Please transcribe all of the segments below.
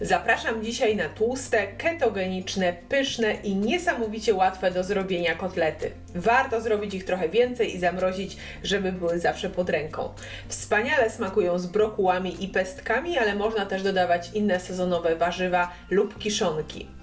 Zapraszam dzisiaj na tłuste, ketogeniczne, pyszne i niesamowicie łatwe do zrobienia kotlety. Warto zrobić ich trochę więcej i zamrozić, żeby były zawsze pod ręką. Wspaniale smakują z brokułami i pestkami, ale można też dodawać inne sezonowe warzywa lub kiszonki.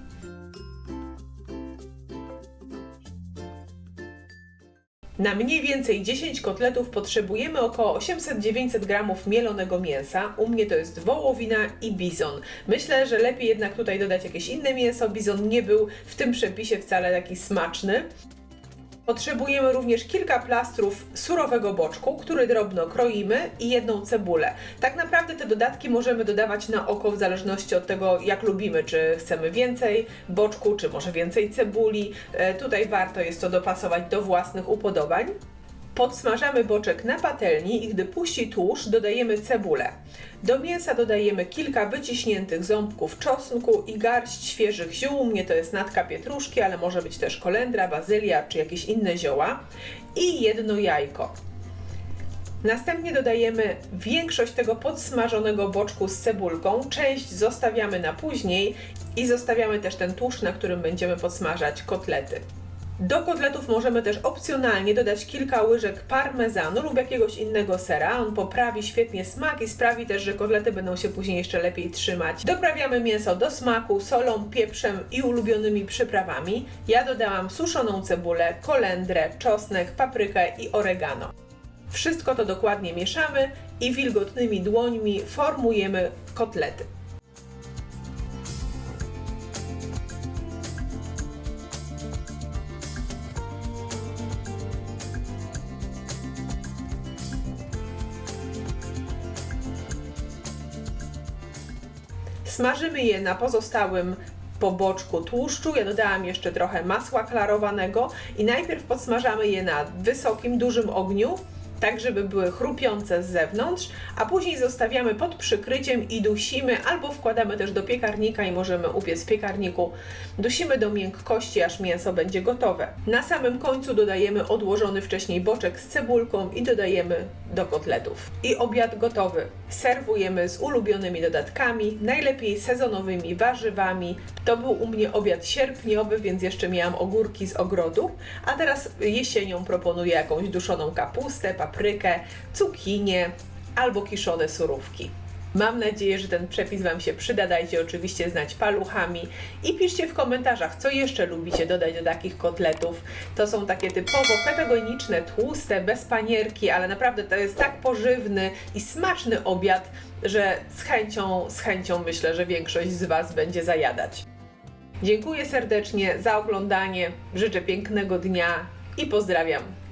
Na mniej więcej 10 kotletów potrzebujemy około 800-900 gramów mielonego mięsa. U mnie to jest wołowina i bizon. Myślę, że lepiej jednak tutaj dodać jakieś inne mięso. Bizon nie był w tym przepisie wcale taki smaczny. Potrzebujemy również kilka plastrów surowego boczku, który drobno kroimy i jedną cebulę. Tak naprawdę te dodatki możemy dodawać na oko w zależności od tego, jak lubimy, czy chcemy więcej boczku, czy może więcej cebuli. E, Tutaj warto jest to dopasować do własnych upodobań. Podsmażamy boczek na patelni i gdy puści tłuszcz, dodajemy cebulę. Do mięsa dodajemy kilka wyciśniętych ząbków czosnku i garść świeżych ziół. U mnie to jest natka pietruszki, ale może być też kolendra, bazylia czy jakieś inne zioła. I jedno jajko. Następnie dodajemy większość tego podsmażonego boczku z cebulką, część zostawiamy na później i zostawiamy też ten tłuszcz, na którym będziemy podsmażać kotlety. Do kotletów możemy też opcjonalnie dodać kilka łyżek parmezanu lub jakiegoś innego sera. On poprawi świetnie smak i sprawi też, że kotlety będą się później jeszcze lepiej trzymać. Doprawiamy mięso do smaku solą, pieprzem i ulubionymi przyprawami. Ja dodałam suszoną cebulę, kolendrę, czosnek, paprykę i oregano. Wszystko to dokładnie mieszamy i wilgotnymi dłońmi formujemy kotlety. Smażymy je na pozostałym po boczku tłuszczu. Ja dodałam jeszcze trochę masła klarowanego i najpierw podsmażamy je na wysokim, dużym ogniu, tak żeby były chrupiące z zewnątrz, a później zostawiamy pod przykryciem i dusimy, albo wkładamy też do piekarnika i możemy upiec w piekarniku. Dusimy do miękkości, aż mięso będzie gotowe. Na samym końcu dodajemy odłożony wcześniej boczek z cebulką i dodajemy do kotletów. I obiad gotowy. Serwujemy z ulubionymi dodatkami, najlepiej sezonowymi warzywami. To był u mnie obiad sierpniowy, więc jeszcze miałam ogórki z ogrodu, a teraz jesienią proponuję jakąś duszoną kapustę, paprykę, cukinię albo kiszone surówki. Mam nadzieję, że ten przepis Wam się przyda. Dajcie oczywiście znać paluchami i piszcie w komentarzach, co jeszcze lubicie dodać do takich kotletów. To są takie typowo ketogeniczne, tłuste, bez panierki, ale naprawdę to jest tak pożywny i smaczny obiad, że z chęcią, z chęcią myślę, że większość z Was będzie zajadać. Dziękuję serdecznie za oglądanie, życzę pięknego dnia i pozdrawiam.